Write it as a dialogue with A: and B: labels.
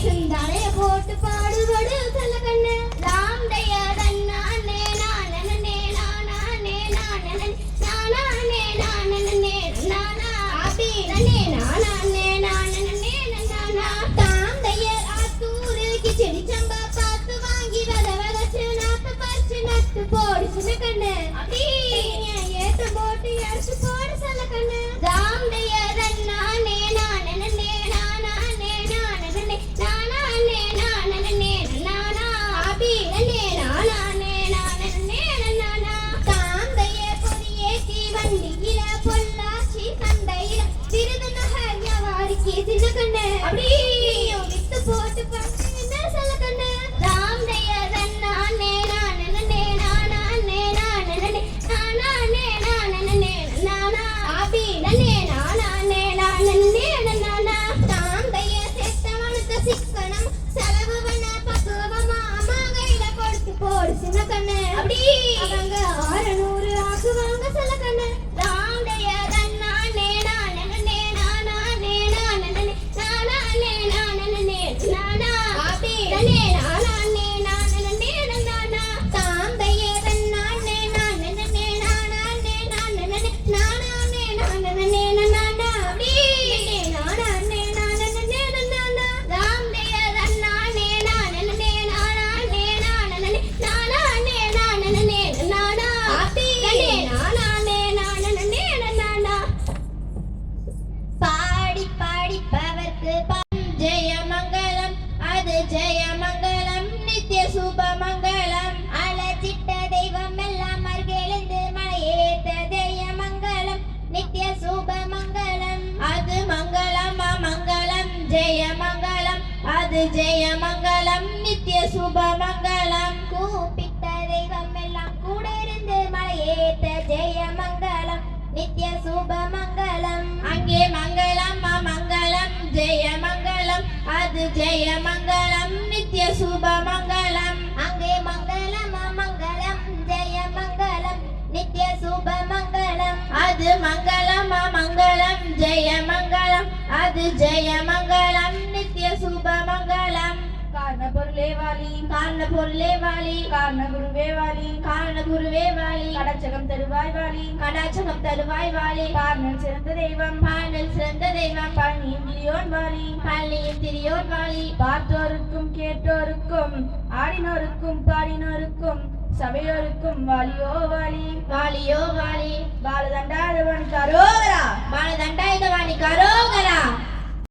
A: பசுந்தாளைய போட்டு பாடுபடு சின்ன கண்ணு. ராம் தயாரன் நானே நானே நானே நானே நானே நானே நானா அப்படி நனே நானே நானே நானா தாம் தயார் ஆத்தூரு கிச்சடி சம்பா பார்த்து வாங்கி வத வதச்சு நாத்து பறிச்சு நட்டு போடு சின்ன கண்ணு. a la அது ஜெயமங்கலம் நித்திய சுபமங்கலம். கூப்பிட்ட தெய்வம் எல்லாம் கூட இருந்து மலையேத்த ஜெயமங்கலம் நித்திய சுபமங்கலம். அங்கே மங்களம் மங்களம் ஜெயமங்கலம். அது ஜெயமங்கலம் நித்திய சுபமங்கலம். அங்கே மங்களம் மங்களம் ஜெயமங்கலம் நித்திய சுபமங்கலம். அது மங்களம் மங்களம் ஜெயமங்கலம். அது ஜெயமங்கலம் நித்திய சுபமங்கலம்
B: காரண பொருளே வாலி
A: காரண பொருளே வாலி
B: காரண குருவே வாலி
A: காரண குருவே வாலி
B: கடாச்சகம் தருவாய் வாலி
A: கடாச்சகம் தருவாய் வாலி
B: காரணம் சிறந்த தெய்வம்.
A: பாடல் சிறந்த தெய்வம்.
B: பழனியும் திரியோன் வாலி
A: பழனியும் திரியோன் வாலி
B: பார்த்தோருக்கும் கேட்டோருக்கும் ஆடினோருக்கும் பாடினோருக்கும் சபையோருக்கும் வாலியோ வாலி.
A: வாலியோ வாலி.
B: பாலதண்டாதவன்
A: கரோரா. பாலதண்டாயுதவாணி கரோ